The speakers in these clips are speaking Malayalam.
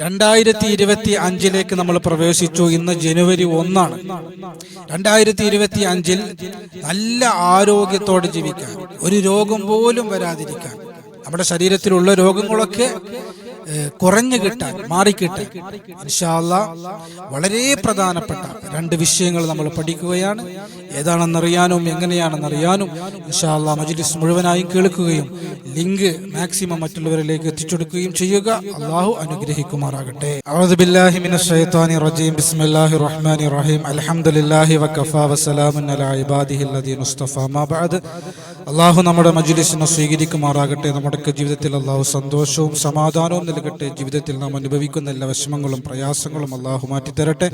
രണ്ടായിരത്തി ഇരുപത്തി അഞ്ചിലേക്ക് നമ്മൾ പ്രവേശിച്ചു. ഇന്ന് ജനുവരി ഒന്നാണ്. രണ്ടായിരത്തി ഇരുപത്തി അഞ്ചിൽ നല്ല ആരോഗ്യത്തോടെ ജീവിക്കാൻ ഒരു രോഗം പോലും വരാതിരിക്കാൻ നമ്മുടെ ശരീരത്തിലുള്ള രോഗങ്ങളൊക്കെ കുറഞ്ഞു കിട്ടാൻ മാറിക്കിട്ടാൻ. ഇൻഷാല്ല വളരെ പ്രധാനപ്പെട്ട രണ്ട് വിഷയങ്ങൾ നമ്മൾ പഠിക്കുകയാണ്. ഏതാണെന്നറിയാനും എങ്ങനെയാണെന്നറിയാനും ഇൻഷാല്ല മജ്ലിസ് മുഴുവനായും കേൾക്കുകയും ലിങ്ക് മാക്സിമം മറ്റുള്ളവരിലേക്ക് എത്തിച്ചെടുക്കുകയും ചെയ്യുക. അള്ളാഹു അനുഗ്രഹിക്കുമാറാകട്ടെ. അള്ളാഹു നമ്മുടെ മജ്ലിസിനെ സ്വീകരിക്കുമാറാകട്ടെ. നമ്മുടെ ജീവിതത്തിൽ അള്ളാഹു സന്തോഷവും സമാധാനവും നൽകട്ടെ ജീവിതത്തിൽ നാം അനുഭവിക്കുന്ന എല്ലാ വിഷമങ്ങളും പ്രയാസങ്ങളും അള്ളാഹു മാറ്റിത്തരട്ടെ.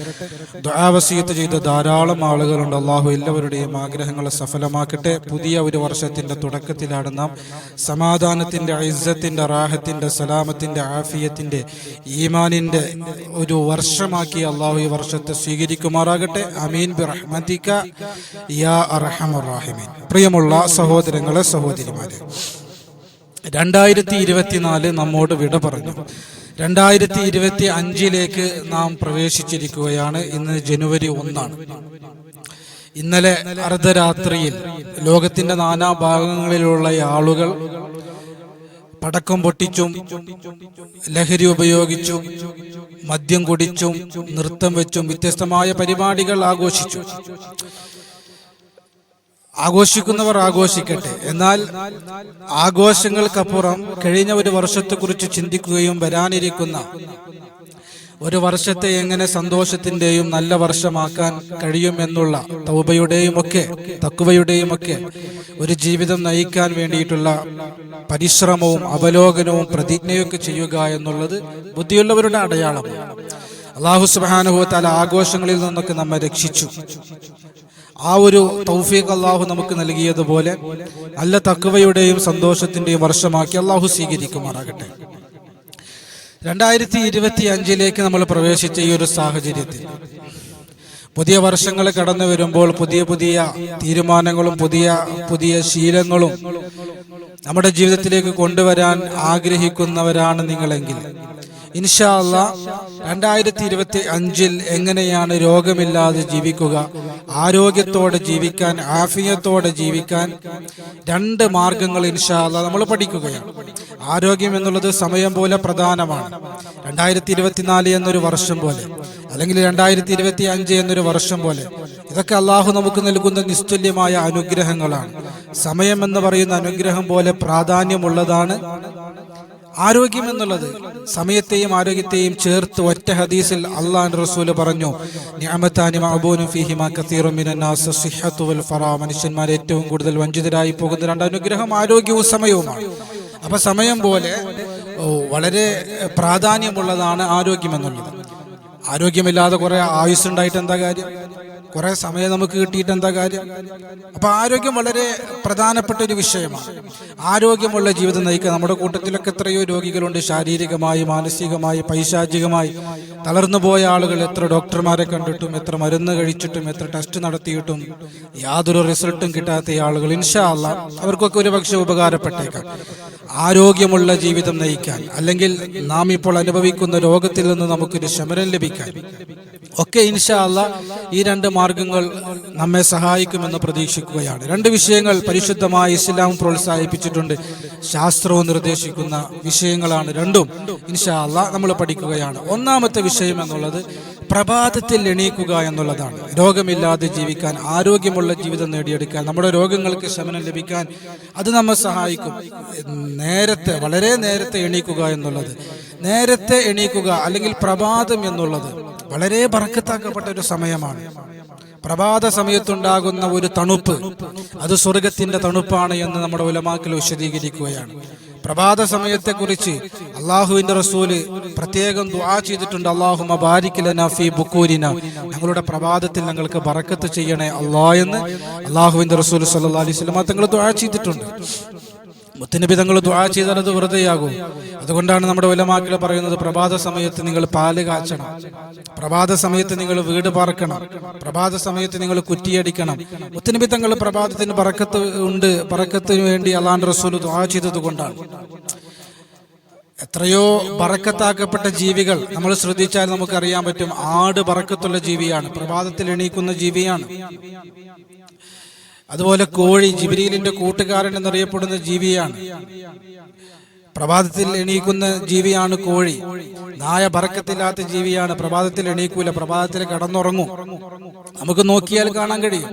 ദുരാവസീയത്ത് ചെയ്ത ധാരാളം ആളുകളുണ്ട്. അള്ളാഹു എല്ലാവരുടെയും ആഗ്രഹങ്ങളെ സഫലമാക്കട്ടെ. പുതിയ ഒരു വർഷത്തിന്റെ തുടക്കത്തിലാണ് നാം സമാധാനത്തിന്റെ ഇസ്സത്തിന്റെ റാഹത്തിന്റെ സലാമത്തിന്റെ ആഫിയത്തിന്റെ ഈമാനിന്റെ ഒരു വർഷമാക്കി അള്ളാഹു ഈ വർഷത്തെ സ്വീകരിക്കുമാറാകട്ടെ. അമീൻ. യാ പ്രിയമുള്ള സഹോദരങ്ങളെ സഹോദരിമാരെ രണ്ടായിരത്തി ഇരുപത്തിനാല് നമ്മോട് വിട പറഞ്ഞു. രണ്ടായിരത്തി ഇരുപത്തി അഞ്ചിലേക്ക് നാം പ്രവേശിച്ചിരിക്കുകയാണ്. ഇന്ന് ജനുവരി ഒന്നാണ്. ഇന്നലെ അർദ്ധരാത്രിയിൽ ലോകത്തിന്റെ നാനാ ഭാഗങ്ങളിലുള്ള ആളുകൾ പടക്കം പൊട്ടിച്ചും ലഹരി ഉപയോഗിച്ചും മദ്യം കുടിച്ചും നൃത്തം വെച്ചും വ്യത്യസ്തമായ പരിപാടികൾ ആഘോഷിച്ചു. ആഘോഷിക്കുന്നവർ ആഘോഷിക്കട്ടെ. എന്നാൽ ആഘോഷങ്ങൾക്കപ്പുറം കഴിഞ്ഞ ഒരു വർഷത്തെക്കുറിച്ച് ചിന്തിക്കുകയും വരാനിരിക്കുന്ന ഒരു വർഷത്തെ എങ്ങനെ സന്തോഷത്തിന്റെയും നല്ല വർഷമാക്കാൻ കഴിയുമെന്നുള്ള തൗബയുടെയും ഒക്കെ തക്കുവയുടെയും ഒക്കെ ഒരു ജീവിതം നയിക്കാൻ വേണ്ടിയിട്ടുള്ള പരിശ്രമവും അവലോകനവും പ്രതിജ്ഞയൊക്കെ ചെയ്യുക എന്നുള്ളത് ബുദ്ധിയുള്ളവരുടെ അടയാളമാണ്. അള്ളാഹു സുബാനുഭവത്താൽ ആഘോഷങ്ങളിൽ നിന്നൊക്കെ നമ്മെ രക്ഷിച്ചു. ആ ഒരു തൗഫീഖ് അള്ളാഹു നമുക്ക് നൽകിയതുപോലെ നല്ല തക്കവയുടെയും സന്തോഷത്തിന്റെയും വർഷമാക്കി അള്ളാഹു സ്വീകരിക്കുമാറാകട്ടെ. രണ്ടായിരത്തി ഇരുപത്തി അഞ്ചിലേക്ക് നമ്മൾ പ്രവേശിച്ച ഈ ഒരു സാഹചര്യത്തിൽ പുതിയ വർഷങ്ങൾ കടന്നു വരുമ്പോൾ പുതിയ പുതിയ തീരുമാനങ്ങളും പുതിയ പുതിയ ശീലങ്ങളും നമ്മുടെ ജീവിതത്തിലേക്ക് കൊണ്ടുവരാൻ ആഗ്രഹിക്കുന്നവരാണ് നിങ്ങളെങ്കിൽ ഇൻഷാ അല്ലാ രണ്ടായിരത്തി ഇരുപത്തി അഞ്ചിൽ എങ്ങനെയാണ് രോഗമില്ലാതെ ജീവിക്കുക? ആരോഗ്യത്തോടെ ജീവിക്കാൻ ആഫിയത്തോടെ ജീവിക്കാൻ രണ്ട് മാർഗങ്ങൾ ഇൻഷാല്ല നമ്മൾ പഠിക്കുകയാണ്. ആരോഗ്യം എന്നുള്ളത് സമയം പോലെ പ്രധാനമാണ്. രണ്ടായിരത്തി ഇരുപത്തിനാല് എന്നൊരു വർഷം പോലെ. അല്ലെങ്കിൽ രണ്ടായിരത്തി ഇരുപത്തി അഞ്ച് എന്നൊരു വർഷം പോലെ. ഇതൊക്കെ അള്ളാഹു നമുക്ക് നൽകുന്ന നിസ്തുല്യമായ അനുഗ്രഹങ്ങളാണ്. സമയം എന്ന് പറയുന്ന അനുഗ്രഹം പോലെ പ്രാധാന്യമുള്ളതാണ് ആരോഗ്യം എന്നുള്ളത്. സമയത്തെയും ആരോഗ്യത്തെയും ചേർത്ത് ഒറ്റ ഹദീസിൽ അള്ളാൻ റസൂൽ പറഞ്ഞു മനുഷ്യന്മാർ ഏറ്റവും കൂടുതൽ വഞ്ചിതരായി പോകുന്ന രണ്ട് അനുഗ്രഹം ആരോഗ്യവും സമയവുമാണ്. അപ്പൊ സമയം പോലെ വളരെ പ്രാധാന്യമുള്ളതാണ് ആരോഗ്യം എന്നുള്ളത്. ആരോഗ്യമില്ലാതെ കുറെ ആയുസ് ഉണ്ടായിട്ട് എന്താ കാര്യം? കുറെ സമയം നമുക്ക് കിട്ടിയിട്ട് എന്താ കാര്യം? അപ്പൊ ആരോഗ്യം വളരെ പ്രധാനപ്പെട്ട ഒരു വിഷയമാണ്. ആരോഗ്യമുള്ള ജീവിതം നയിക്കുക. നമ്മുടെ കൂട്ടത്തിലൊക്കെ എത്രയോ രോഗികളുണ്ട്. ശാരീരികമായി മാനസികമായി പൈശാചികമായി. തളർന്നു പോയ ആളുകൾ എത്ര ഡോക്ടർമാരെ കണ്ടിട്ടും എത്ര മരുന്ന് കഴിച്ചിട്ടും എത്ര ടെസ്റ്റ് നടത്തിയിട്ടും യാതൊരു റിസൾട്ടും കിട്ടാത്ത ആളുകൾ ഇൻഷാ അല്ല അവർക്കൊക്കെ ഒരു പക്ഷെ ഉപകാരപ്പെട്ടേക്കാം. ആരോഗ്യമുള്ള ജീവിതം നയിക്കാൻ അല്ലെങ്കിൽ നാം ഇപ്പോൾ അനുഭവിക്കുന്ന രോഗത്തിൽ നിന്ന് നമുക്കൊരു ശമനം ലഭിക്കാൻ ഒക്കെ ഇൻഷാ ഈ രണ്ട് മാർഗങ്ങൾ നമ്മെ സഹായിക്കുമെന്ന് പ്രതീക്ഷിക്കുകയാണ്. രണ്ട് വിഷയങ്ങൾ പരിശുദ്ധമായി ഇസ്ലാം പ്രോത്സാഹിപ്പിച്ചിട്ടുണ്ട്. ശാസ്ത്രവും നിർദ്ദേശിക്കുന്ന വിഷയങ്ങളാണ് രണ്ടും ഇൻഷാ നമ്മൾ പഠിക്കുകയാണ്. ഒന്നാമത്തെ വിഷയം എന്നുള്ളത് പ്രഭാതത്തിൽ എണീക്കുക എന്നുള്ളതാണ്. രോഗമില്ലാതെ ജീവിക്കാൻ ആരോഗ്യമുള്ള ജീവിതം നേടിയെടുക്കാൻ നമ്മുടെ രോഗങ്ങൾക്ക് ശമനം ലഭിക്കാൻ അത് നമ്മെ സഹായിക്കും. നേരത്തെ വളരെ നേരത്തെ എണീക്കുക എന്നുള്ളത് നേരത്തെ എണീക്കുക അല്ലെങ്കിൽ പ്രഭാതം എന്നുള്ളത് വളരെ ബറക്കത്താക്കപ്പെട്ട ഒരു സമയമാണ്. പ്രഭാത സമയത്തുണ്ടാകുന്ന ഒരു തണുപ്പ് അത് സ്വർഗത്തിന്റെ തണുപ്പാണ് എന്ന് നമ്മുടെ ഉലമാക്കൾ വിശദീകരിക്കുകയാണ്. പ്രഭാത സമയത്തെക്കുറിച്ച് അള്ളാഹുവിന്റെ റസൂൽ പ്രത്യേകം ദുആ ചെയ്തിട്ടുണ്ട്. അള്ളാഹു മബാരിക്കലന ഫീ ബുക്കൂരിന ഞങ്ങളുടെ പ്രഭാതത്തിൽ ഞങ്ങൾക്ക് ബറക്കത്ത് ചെയ്യണേ അള്ളാ എന്ന് അള്ളാഹുവിന്റെ റസൂൽ സല്ലല്ലാഹു അലൈഹി വസല്ലം തങ്ങൾ ദുആ ചെയ്തിട്ടുണ്ട്. മുത്തനബി തങ്ങൾ ദുആ ചെയ്താൽ അത് വെറുതെയാകും. അതുകൊണ്ടാണ് നമ്മുടെ ഉലമാക്കൾ പറയുന്നത് പ്രഭാത സമയത്ത് നിങ്ങൾ പാൽ കാച്ചണം. പ്രഭാത സമയത്ത് നിങ്ങൾ വീട് പറക്കണം പ്രഭാത സമയത്ത് നിങ്ങൾ കുറ്റിയടിക്കണം മുത്തനബി തങ്ങൾ പ്രഭാതത്തിന് പറക്കത്ത് ഉണ്ട്. പറക്കത്തിന് വേണ്ടി അള്ളാൻ റസൂൽ ദുആ ചെയ്തത് കൊണ്ടാണ്. എത്രയോ പറക്കത്താക്കപ്പെട്ട ജീവികൾ നമ്മൾ ശ്രദ്ധിച്ചാൽ നമുക്കറിയാൻ പറ്റും. ആട് പറക്കത്തുള്ള ജീവിയാണ്. പ്രഭാതത്തിൽ എണീക്കുന്ന ജീവിയാണ്. അതുപോലെ കോഴി ജിബിരിയിലിന്റെ കൂട്ടുകാരൻ എന്നറിയപ്പെടുന്ന ജീവിയാണ്. പ്രഭാതത്തിൽ എണീക്കുന്ന ജീവിയാണ് കോഴി. നായ പറക്കത്തില്ലാത്ത ജീവിയാണ്. പ്രഭാതത്തിൽ എണീക്കൂല. പ്രഭാതത്തിൽ കടന്നുറങ്ങും. നമുക്ക് നോക്കിയാൽ കാണാൻ കഴിയും.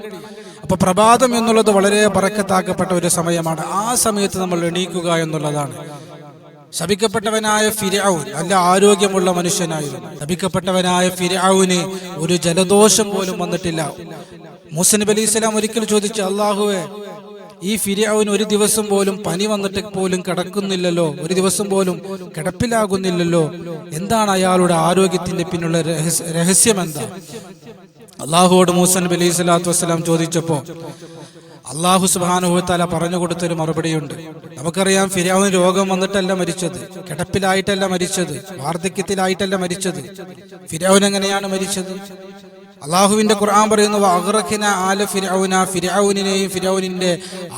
അപ്പൊ പ്രഭാതം എന്നുള്ളത് വളരെ പറക്കത്താക്കപ്പെട്ട ഒരു സമയമാണ്. ആ സമയത്ത് നമ്മൾ എണീക്കുക എന്നുള്ളതാണ്. ശപിക്കപ്പെട്ടവനായ ഫിരൌൻ നല്ല ആരോഗ്യമുള്ള മനുഷ്യനായിരുന്നു. ശപിക്കപ്പെട്ടവനായ ഫിരൌന് ഒരു ജലദോഷം പോലും വന്നിട്ടില്ല. മൂസ അലി സ്വലാം ഒരിക്കൽ ചോദിച്ചു അള്ളാഹുവെ ഈ ഫിരിയാവിന് ഒരു ദിവസം പോലും പനി വന്നിട്ട് പോലും കിടക്കുന്നില്ലല്ലോ ഒരു ദിവസം പോലും കിടപ്പിലാകുന്നില്ലല്ലോ എന്താണ് അയാളുടെ ആരോഗ്യത്തിന്റെ പിന്നുള്ള രഹസ്യം എന്താ? അള്ളാഹുവോട് മൂസ നബി അലൈഹി സ്വലാത്തു വസ്സലാം ചോദിച്ചപ്പോ അള്ളാഹു സുബാനുഭവത്താല പറഞ്ഞു കൊടുത്തൊരു മറുപടിയുണ്ട്. നമുക്കറിയാം ഫിരാവിന് രോഗം വന്നിട്ടല്ല മരിച്ചത് കിടപ്പിലായിട്ടല്ല മരിച്ചത് വാർദ്ധക്യത്തിലായിട്ടല്ല മരിച്ചത്. ഫിരാവിൻ എങ്ങനെയാണ് മരിച്ചത്? അള്ളാഹുവിന്റെ ഖുർആൻ പറയുന്നു അഗ്രഖിന ആല ഫിരൗന ഫിരൗനിനെയും ഫിരൗനിന്റെ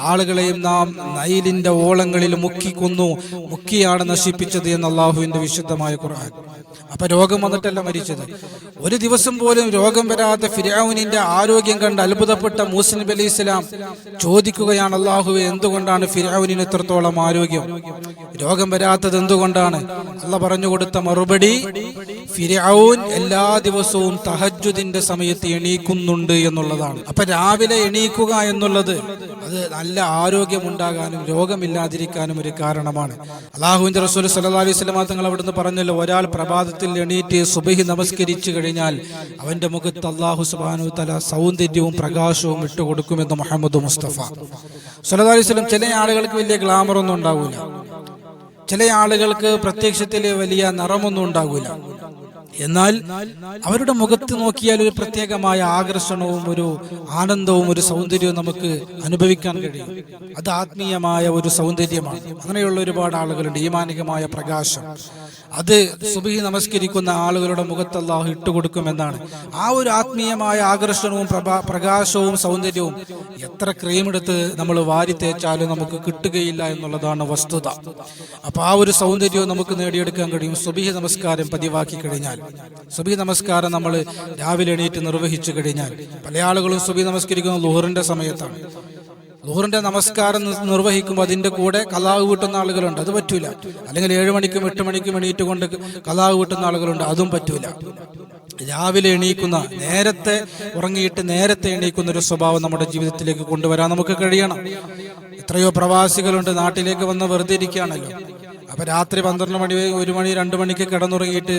ആളുകളെയും നാം നൈലിന്റെ ഓളങ്ങളിൽ മുക്കി കൊന്നു മുക്കിയാണ് നശിപ്പിച്ചത് എന്ന് അള്ളാഹുവിന്റെ വിശുദ്ധമായ ഖുർആൻ. അപ്പൊ രോഗം വന്നിട്ടല്ല മരിച്ചത്. ഒരു ദിവസം പോലും രോഗം വരാത്ത ഫിരൗനിന്റെ ആരോഗ്യം കണ്ട് അത്ഭുതപ്പെട്ട മൂസ അലി ഇസ്ലാം ചോദിക്കുകയാണ് അള്ളാഹു എന്തുകൊണ്ടാണ് ഫിരൗനിന് എത്രത്തോളം ആരോഗ്യം? രോഗം വരാത്തത് എന്തുകൊണ്ടാണ്? അല്ല പറഞ്ഞു കൊടുത്ത മറുപടി ഫിരൗൻ എല്ലാ ദിവസവും തഹജുദിന്റെ സമയത്ത് എണീക്കുന്നുണ്ട് എന്നുള്ളതാണ്. അപ്പൊ രാവിലെ എണീക്കുക എന്നുള്ളത് അത് നല്ല ആരോഗ്യമുണ്ടാകാനും രോഗമില്ലാതിരിക്കാനും ഒരു കാരണമാണ്. അള്ളാഹുവിന്റെ റസൂൽ സല്ലല്ലാഹു അലൈഹി വസല്ലം തങ്ങൾ അവിടുന്ന് പറഞ്ഞല്ലോ ഒരാൾ പ്രഭാതത്തിൽ എണീറ്റ് സുബഹി നമസ്കരിച്ചു കഴിഞ്ഞാൽ അവന്റെ മുഖത്ത് അള്ളാഹു സുബാനു തല സൗന്ദര്യവും പ്രകാശവും ഇട്ടുകൊടുക്കുമെന്ന് മുഹമ്മദ് മുസ്തഫ. സല്ലല്ലാഹു അലൈഹി വസല്ലം ചില ആളുകൾക്ക് വലിയ ഗ്ലാമർ ഒന്നും ഉണ്ടാവില്ല ചില ആളുകൾക്ക് പ്രത്യക്ഷത്തിൽ വലിയ നിറമൊന്നും ഉണ്ടാകില്ല എന്നാൽ അവരുടെ മുഖത്ത് നോക്കിയാൽ ഒരു പ്രത്യേകമായ ആകർഷണവും ഒരു ആനന്ദവും ഒരു സൗന്ദര്യവും നമുക്ക് അനുഭവിക്കാൻ കഴിയും. അത് ആത്മീയമായ ഒരു സൗന്ദര്യമാണ്. അങ്ങനെയുള്ള ഒരുപാട് ആളുകളുണ്ട്. ഈമാനികമായ പ്രകാശം. അത് സുബഹി നമസ്കരിക്കുന്ന ആളുകളുടെ മുഖത്ത് അള്ളാഹു ഇട്ടുകൊടുക്കുമെന്നാണ് ആ ഒരു ആത്മീയമായ ആകർഷണവും പ്രകാശവും സൗന്ദര്യവും എത്ര ക്രീം ക്രീമെടുത്ത് നമ്മൾ വാരി തേച്ചാലും നമുക്ക് കിട്ടുകയില്ല എന്നുള്ളതാണ് വസ്തുത. അപ്പൊ ആ ഒരു സൗന്ദര്യവും നമുക്ക് നേടിയെടുക്കാൻ കഴിയും. സുബിഹി നമസ്കാരം പതിവാക്കി കഴിഞ്ഞാൽ സുബി നമസ്കാരം നമ്മൾ രാവിലെ എണീറ്റ് നിർവഹിച്ചു കഴിഞ്ഞാൽ പല ആളുകളും സുബി നമസ്കരിക്കുന്നത് ലുഹറിന്റെ സമയത്താണ്. ലുഹറിന്റെ നമസ്കാരം നിർവഹിക്കുമ്പോൾ അതിന്റെ കൂടെ കലാവ് വീട്ടുന്ന ആളുകളുണ്ട്. അത് പറ്റൂല. അല്ലെങ്കിൽ ഏഴ് മണിക്കും എട്ട് മണിക്കും എണീറ്റ് കൊണ്ട് കലാവ് വീട്ടുന്ന ആളുകളുണ്ട്. അതും പറ്റൂല. രാവിലെ എണീക്കുന്ന നേരത്തെ ഉറങ്ങിയിട്ട് നേരത്തെ എണീക്കുന്ന ഒരു സ്വഭാവം നമ്മുടെ ജീവിതത്തിലേക്ക് കൊണ്ടുവരാൻ നമുക്ക് കഴിയണം. എത്രയോ പ്രവാസികളുണ്ട് നാട്ടിലേക്ക് വന്ന് വെറുതെ ഇരിക്കുകയാണല്ലോ. അപ്പൊ രാത്രി പന്ത്രണ്ട് മണി ഒരു മണി രണ്ട് മണിക്ക് കിടന്നുറങ്ങിയിട്ട്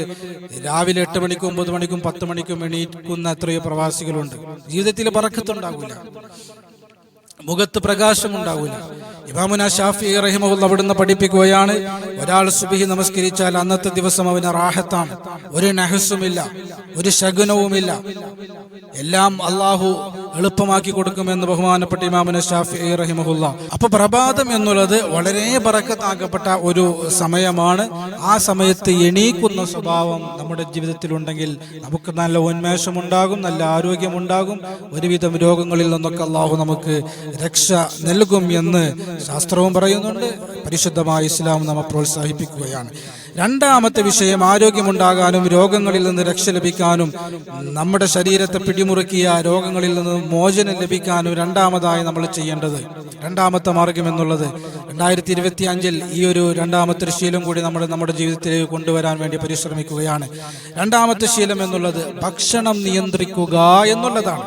രാവിലെ എട്ട് മണിക്കും ഒമ്പത് മണിക്കും പത്ത് മണിക്കും എണീക്കുന്ന എത്രയോ പ്രവാസികളുണ്ട്. ജീവിതത്തിൽ പറക്കത്തുണ്ടാകില്ല മുഖത്ത് പ്രകാശം പ്രകാശമുണ്ടാവില്ല ഇമാമുന ഷാഫി റഹിമുള്ള അവിടുന്ന് പഠിപ്പിക്കുകയാണ് ഒരാൾ സുബിഹി നമസ്കരിച്ചാൽ അന്നത്തെ ദിവസം അവന് റാഹത്താണ്. ഒരു നഹസുമില്ല ഒരു ശകുനവുമില്ല. എല്ലാം അള്ളാഹു എളുപ്പമാക്കി കൊടുക്കുമെന്ന് ബഹുമാനപ്പെട്ട ഇമാമിന് ഷാഫി റഹിമഹുല്ല. അപ്പൊ പ്രഭാതം എന്നുള്ളത് വളരെ പറക്കത്താക്കപ്പെട്ട ഒരു സമയമാണ്. ആ സമയത്ത് എണീക്കുന്ന സ്വഭാവം നമ്മുടെ ജീവിതത്തിലുണ്ടെങ്കിൽ നമുക്ക് നല്ല ഉന്മേഷമുണ്ടാകും നല്ല ആരോഗ്യമുണ്ടാകും. ഒരുവിധം രോഗങ്ങളിൽ നിന്നൊക്കെ അള്ളാഹു നമുക്ക് രക്ഷ നൽകും എന്ന് ശാസ്ത്രവും പറയുന്നുണ്ട്. പരിശുദ്ധമായ ഇസ്ലാം നമ്മെ പ്രോത്സാഹിപ്പിക്കുകയാണ്. രണ്ടാമത്തെ വിഷയം ആരോഗ്യമുണ്ടാകാനും രോഗങ്ങളിൽ നിന്ന് രക്ഷ ലഭിക്കാനും നമ്മുടെ ശരീരത്തെ പിടിമുറുക്കിയ രോഗങ്ങളിൽ നിന്ന് മോചനം ലഭിക്കാനും രണ്ടാമതായി നമ്മൾ ചെയ്യേണ്ടത്. രണ്ടാമത്തെ മാർഗം എന്നുള്ളത് രണ്ടായിരത്തി ഇരുപത്തി അഞ്ചിൽ ഈ ഒരു രണ്ടാമത്തെ ശീലം കൂടി നമ്മൾ നമ്മുടെ ജീവിതത്തിലേക്ക് കൊണ്ടുവരാൻ വേണ്ടി പരിശ്രമിക്കുകയാണ്. രണ്ടാമത്തെ ശീലം എന്നുള്ളത് ഭക്ഷണം നിയന്ത്രിക്കുക എന്നുള്ളതാണ്.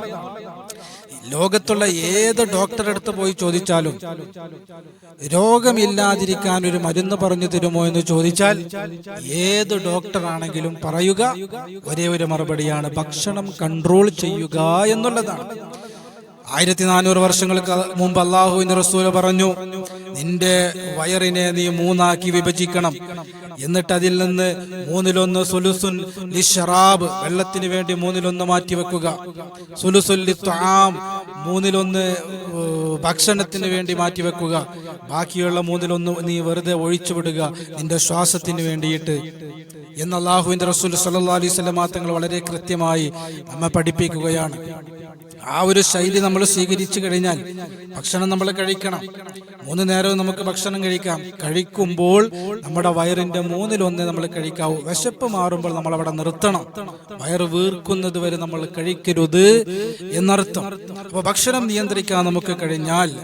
ലോകത്തുള്ള ഏത് ഡോക്ടറെ അടുത്ത് പോയി ചോദിച്ചാലും രോഗമില്ലാതിരിക്കാൻ ഒരു മരുന്ന് പറഞ്ഞു തരുമോ എന്ന് ചോദിച്ചാൽ ഏത് ഡോക്ടറാണെങ്കിലും പറയുക ഒരേ ഒരു മറുപടിയാണ് ഭക്ഷണം കൺട്രോൾ ചെയ്യുക എന്നുള്ളതാണ്. ആയിരത്തി നാനൂറ് വർഷങ്ങൾക്ക് മുമ്പ് അള്ളാഹുവിന്റെ റസൂൽ പറഞ്ഞു നിന്റെ വയറിനെ നീ മൂന്നാക്കി വിഭജിക്കണം. എന്നിട്ട് അതിൽ നിന്ന് മൂന്നിലൊന്ന് സുലുസുൻ ലിഷറാബ് വെള്ളത്തിന് വേണ്ടി മൂന്നിലൊന്ന് മാറ്റി വെക്കുക സുലുസുൽ ലിത്വാം മൂന്നിലൊന്ന് ഭക്ഷണത്തിന് വേണ്ടി മാറ്റി വെക്കുക ബാക്കിയുള്ള മൂന്നിലൊന്ന് നീ വെറുതെ ഒഴിച്ചു വിടുക നിന്റെ ശ്വാസത്തിന് വേണ്ടിയിട്ട്. എന്ന് അള്ളാഹുവിന്റെ റസൂൽ സല്ലല്ലാഹു അലൈഹി വസല്ലം തങ്ങൾ വളരെ കൃത്യമായി നമ്മെ പഠിപ്പിക്കുകയാണ്. ആ ഒരു ശൈലി നമ്മൾ സ്വീകരിച്ചു കഴിഞ്ഞാൽ ഭക്ഷണം നമ്മൾ കഴിക്കണം. മൂന്ന് നേരവും നമുക്ക് ഭക്ഷണം കഴിക്കാം. കഴിക്കുമ്പോൾ നമ്മുടെ വയറിന്റെ മൂന്നിലൊന്നേ നമ്മൾ കഴിക്കാവൂ. വിശപ്പ് മാറുമ്പോൾ നമ്മൾ അവിടെ നിർത്തണം. വയറ് വീർക്കുന്നത് വരെ നമ്മൾ കഴിക്കരുത് എന്നർത്ഥം. അപ്പൊ ഭക്ഷണം നിയന്ത്രിക്കാൻ നമുക്ക് കഴിഞ്ഞാൽ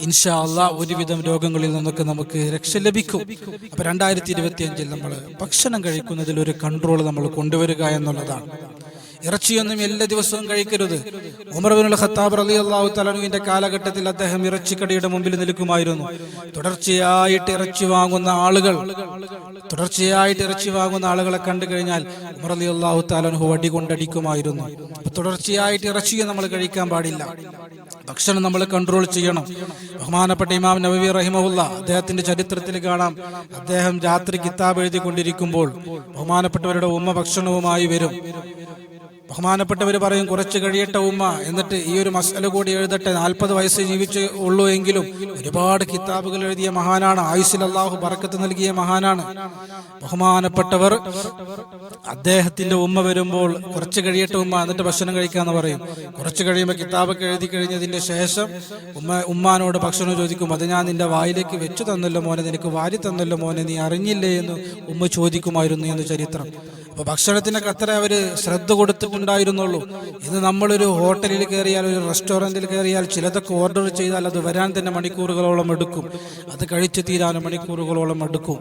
ഇൻഷാ അള്ളാ ഒരുവിധം രോഗങ്ങളിൽ നിന്നൊക്കെ നമുക്ക് രക്ഷ ലഭിക്കും. അപ്പൊ രണ്ടായിരത്തി ഇരുപത്തി അഞ്ചിൽ നമ്മൾ ഭക്ഷണം കഴിക്കുന്നതിൽ ഒരു കൺട്രോൾ നമ്മൾ കൊണ്ടുവരിക എന്നുള്ളതാണ്. ഇറച്ചിയൊന്നും എല്ലാ ദിവസവും കഴിക്കരുത്. ഉമർബിനുൽ ഖത്താബ് റലി അള്ളാഹു തലനുവിന്റെ കാലഘട്ടത്തിൽ അദ്ദേഹം ഇറച്ചിക്കടയുടെ മുമ്പിൽ നിൽക്കുമായിരുന്നു. തുടർച്ചയായിട്ട് ഇറച്ചി വാങ്ങുന്ന ആളുകൾ തുടർച്ചയായിട്ട് ഇറച്ചി വാങ്ങുന്ന ആളുകളെ കണ്ടു കഴിഞ്ഞാൽ ഉമർ അലി അള്ളാഹു താലനുഹു വടി കൊണ്ടടിക്കുമായിരുന്നു. തുടർച്ചയായിട്ട് ഇറച്ചിയെ നമ്മൾ കഴിക്കാൻ പാടില്ല. ഭക്ഷണം നമ്മൾ കൺട്രോൾ ചെയ്യണം. ബഹുമാനപ്പെട്ട ഇമാം നബി റഹിമഹുല്ല അദ്ദേഹത്തിന്റെ ചരിത്രത്തിൽ കാണാം. അദ്ദേഹം രാത്രി കിതാബ് എഴുതിക്കൊണ്ടിരിക്കുമ്പോൾ ബഹുമാനപ്പെട്ടവരുടെ ഉമ്മ ഭക്ഷണവുമായി വരും. ബഹുമാനപ്പെട്ടവർ പറയും കുറച്ച് കഴിയട്ടെ ഉമ്മ. എന്നിട്ട് ഈ ഒരു മസല കൂടി എഴുതട്ടെ. നാൽപ്പത് വയസ്സ് ജീവിച്ചു ഉള്ളൂ എങ്കിലും ഒരുപാട് കിതാബുകൾ എഴുതിയ മഹാനാണ്. ആയുസിൽ അള്ളാഹു പറക്കത്ത് നൽകിയ മഹാനാണ്. ബഹുമാനപ്പെട്ടവർ അദ്ദേഹത്തിന്റെ ഉമ്മ വരുമ്പോൾ കുറച്ച് കഴിയട്ടെ ഉമ്മ എന്നിട്ട് ഭക്ഷണം കഴിക്കാന്ന് പറയും. കുറച്ച് കഴിയുമ്പോൾ കിതാബൊക്കെ എഴുതി കഴിഞ്ഞതിന്റെ ശേഷം ഉമ്മ ഉമ്മാനോട് ഭക്ഷണം ചോദിക്കും അത് ഞാൻ നിന്റെ വായിലേക്ക് വെച്ചു തന്നല്ലോ മോനെ നിനക്ക് വാരി തന്നല്ലോ മോനെ നീ അറിഞ്ഞില്ലേ? എന്ന് ഉമ്മ ചോദിക്കുമായിരുന്നു എന്ന് ചരിത്രം. അപ്പൊ ഭക്ഷണത്തിനൊക്കെ അത്ര അവർ ശ്രദ്ധ കൊടുത്തിട്ടുണ്ടായിരുന്നുള്ളൂ. ഇന്ന് നമ്മളൊരു ഹോട്ടലിൽ കയറിയാൽ ഒരു റെസ്റ്റോറന്റിൽ കയറിയാൽ ചിലതൊക്കെ ഓർഡർ ചെയ്താൽ അത് വരാൻ തന്നെ മണിക്കൂറുകളോളം എടുക്കും. അത് കഴിച്ചു തീരാൻ മണിക്കൂറുകളോളം എടുക്കും.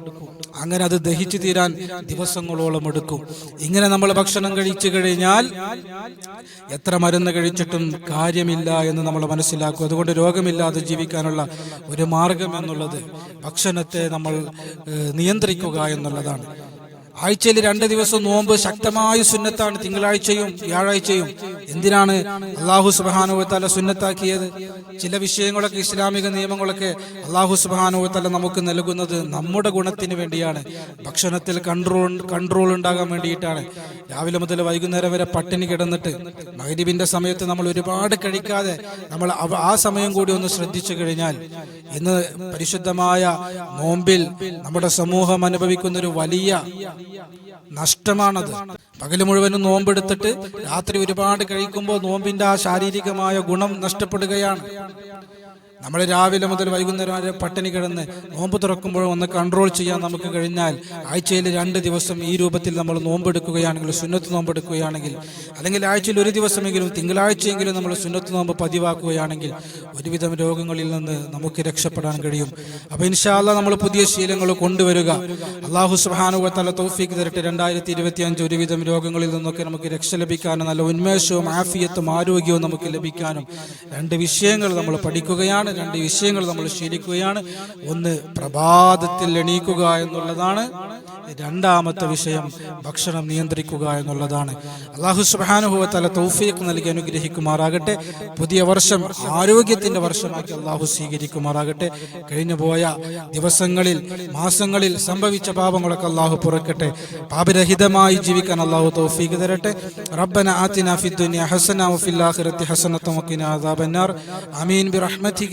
അങ്ങനെ അത് ദഹിച്ചു തീരാൻ ദിവസങ്ങളോളം എടുക്കും. ഇങ്ങനെ നമ്മൾ ഭക്ഷണം കഴിച്ചു കഴിഞ്ഞാൽ എത്ര മരുന്ന് കഴിച്ചിട്ടും കാര്യമില്ല എന്ന് നമ്മൾ മനസ്സിലാക്കും. അതുകൊണ്ട് രോഗമില്ലാതെ ജീവിക്കാനുള്ള ഒരു മാർഗം എന്നുള്ളത് ഭക്ഷണത്തെ നമ്മൾ നിയന്ത്രിക്കുക എന്നുള്ളതാണ്. ആഴ്ചയിൽ രണ്ട് ദിവസം നോമ്പ് ശക്തമായ സുന്നത്താണ് തിങ്കളാഴ്ചയും വ്യാഴാഴ്ചയും. എന്തിനാണ് അള്ളാഹു സുബാനുവത്തല സുന്നത്താക്കിയത്? ചില വിഷയങ്ങളൊക്കെ ഇസ്ലാമിക നിയമങ്ങളൊക്കെ അള്ളാഹു സുബാനുവത്തല നമുക്ക് നൽകുന്നത് നമ്മുടെ ഗുണത്തിന് വേണ്ടിയാണ്. ഭക്ഷണത്തിൽ കൺട്രോൾ കൺട്രോൾ ഉണ്ടാകാൻ വേണ്ടിയിട്ടാണ്. രാവിലെ മുതൽ വൈകുന്നേരം വരെ പട്ടിണി കിടന്നിട്ട് മൈരിബിന്റെ സമയത്ത് നമ്മൾ ഒരുപാട് കഴിക്കാതെ നമ്മൾ ആ സമയം കൂടി ഒന്ന് ശ്രദ്ധിച്ചു കഴിഞ്ഞാൽ ഇന്ന് പരിശുദ്ധമായ നോമ്പിൽ നമ്മുടെ സമൂഹം അനുഭവിക്കുന്ന ഒരു വലിയ നഷ്ടമാണത്. പകൽ മുഴുവനും നോമ്പെടുത്തിട്ട് രാത്രി ഒരുപാട് കഴിക്കുമ്പോൾ നോമ്പിന്റെ ആ ശാരീരികമായ ഗുണം നഷ്ടപ്പെടുകയാണ്. നമ്മൾ രാവിലെ മുതൽ വൈകുന്നേരം വരെ പട്ടിണി കിടന്ന് നോമ്പ് തുറക്കുമ്പോൾ ഒന്ന് കൺട്രോൾ ചെയ്യാൻ നമുക്ക് കഴിഞ്ഞാൽ ആഴ്ചയിൽ രണ്ട് ദിവസം ഈ രൂപത്തിൽ നമ്മൾ നോമ്പെടുക്കുകയാണെങ്കിൽ സുന്നത്ത് നോമ്പെടുക്കുകയാണെങ്കിൽ അല്ലെങ്കിൽ ആഴ്ചയിൽ ഒരു ദിവസമെങ്കിലും തിങ്കളാഴ്ചയെങ്കിലും നമ്മൾ സുന്നത്ത് നോമ്പ് പതിവാക്കുകയാണെങ്കിൽ ഒരുവിധം രോഗങ്ങളിൽ നിന്ന് നമുക്ക് രക്ഷപ്പെടാൻ കഴിയും. അപ്പോൾ ഇൻഷാല്ല നമ്മൾ പുതിയ ശീലങ്ങൾ കൊണ്ടുവരിക. അള്ളാഹു സുബാനുവത്തല തൗഫീക്ക് തരട്ടെ. രണ്ടായിരത്തി ഇരുപത്തി അഞ്ച് ഒരുവിധം രോഗങ്ങളിൽ നിന്നൊക്കെ നമുക്ക് രക്ഷ ലഭിക്കാനും നല്ല ഉന്മേഷവും ആഫിയത്തും ആരോഗ്യവും നമുക്ക് ലഭിക്കാനും രണ്ട് വിഷയങ്ങൾ നമ്മൾ പഠിക്കുകയാണ്. രണ്ട് വിഷയങ്ങൾ നമ്മൾ ശീലിക്കുകയാണ്. ഒന്ന് പ്രഭാതത്തിൽ എണീക്കുക എന്നുള്ളതാണ്. രണ്ടാമത്തെ വിഷയം ഭക്ഷണം നിയന്ത്രിക്കുക എന്നുള്ളതാണ്. അള്ളാഹു സുബാനുഭവത്തല തൗഫീഖ് നൽകി അനുഗ്രഹിക്കുമാറാകട്ടെ. പുതിയ വർഷം ആരോഗ്യത്തിന്റെ വർഷമാക്കി അള്ളാഹു സ്വീകരിക്കുമാറാകട്ടെ. കഴിഞ്ഞു പോയ ദിവസങ്ങളിൽ മാസങ്ങളിൽ സംഭവിച്ച പാപങ്ങളൊക്കെ അള്ളാഹു പുറക്കട്ടെ. പാപരഹിതമായി ജീവിക്കാൻ അള്ളാഹു തൗഫീഖ് തരട്ടെ. റബ്ബന ആതിന ഫി ദുനിയ ഹസന വഫിൽ ആഖിറത്തി ഹസനത വഖിന അദാബന്നാർ. ആമീൻ.